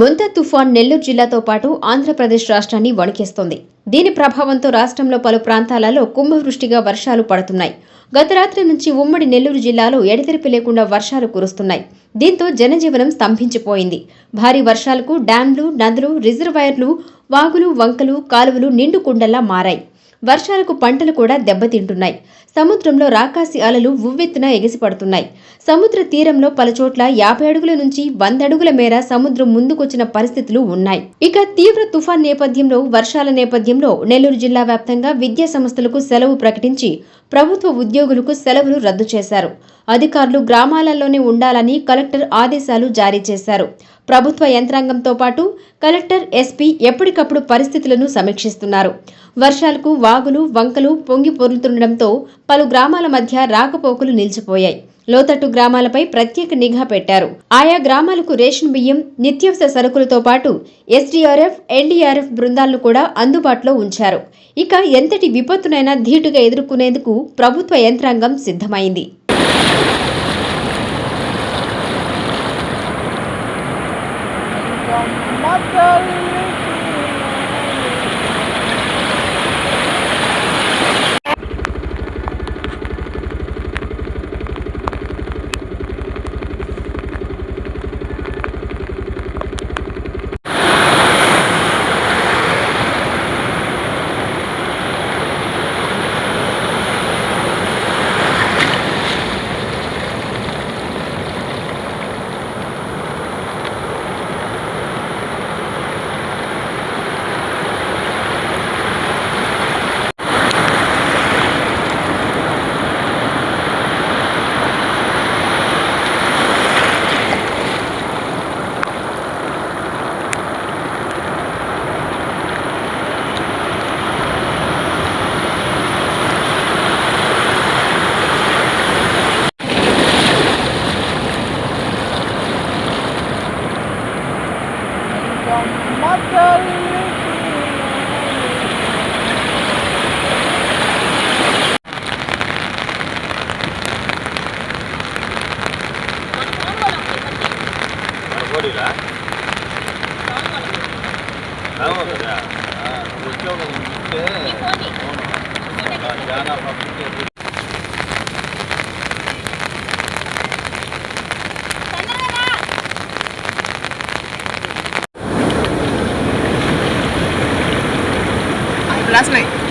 ముంతా తుఫాన్ నెల్లూరు జిల్లాతో పాటు ఆంధ్రప్రదేశ్ రాష్ట్రాన్ని వణికేస్తోంది. దీని ప్రభావంతో రాష్ట్రంలో పలు ప్రాంతాలలో కుంభవృష్టిగా వర్షాలు పడుతున్నాయి. గత రాత్రి నుంచి ఉమ్మడి నెల్లూరు జిల్లాలో ఎడతెరిపి లేకుండా వర్షాలు కురుస్తున్నాయి. దీంతో జనజీవనం స్తంభించిపోయింది. భారీ వర్షాలకు డ్యాంలు నదులు రిజర్వాయర్లు వాగులు వంకలు కాలువలు నిండు కుండల్లా మారాయి. వర్షాలకు పంటలు కూడా దెబ్బతింటున్నాయి. సముద్రంలో రాకాసి అలలు ఉవ్వెత్తున ఎగిసిపడుతున్నాయి. సముద్ర తీరంలో పలుచోట్ల యాభై అడుగుల నుంచి వంద అడుగుల మేర సముద్రం ముందుకొచ్చిన పరిస్థితులు ఉన్నాయి. ఇక తీవ్ర తుఫాన్ నేపథ్యంలో వర్షాల నేపథ్యంలో నెల్లూరు జిల్లా వ్యాప్తంగా విద్యా సంస్థలకు సెలవు ప్రకటించి ప్రభుత్వ ఉద్యోగులకు సెలవులు రద్దు చేశారు. అధికారులు గ్రామాలలోనే ఉండాలని కలెక్టర్ ఆదేశాలు జారీ చేశారు. ప్రభుత్వ యంత్రాంగంతో పాటు కలెక్టర్ ఎస్పీ ఎప్పటికప్పుడు పరిస్థితులను సమీక్షిస్తున్నారు. వర్షాలకు వాగులు వంకలు పొంగి పొర్లుతుండటంతో పలు గ్రామాల మధ్య రాకపోకలు నిలిచిపోయాయి. లోతట్టు గ్రామాలపై ప్రత్యేక నిఘా పెట్టారు. ఆయా గ్రామాలకు రేషన్ బియ్యం నిత్యావసర సరుకులతో పాటు ఎస్డీఆర్ఎఫ్ ఎన్డీఆర్ఎఫ్ బృందాలను కూడా అందుబాటులో ఉంచారు. ఇక ఎంతటి విపత్తునైనా ధీటుగా ఎదుర్కొనేందుకు ప్రభుత్వ యంత్రాంగం సిద్ధమైంది. Mother ஓடிடா ஆமாம் சரியா last night.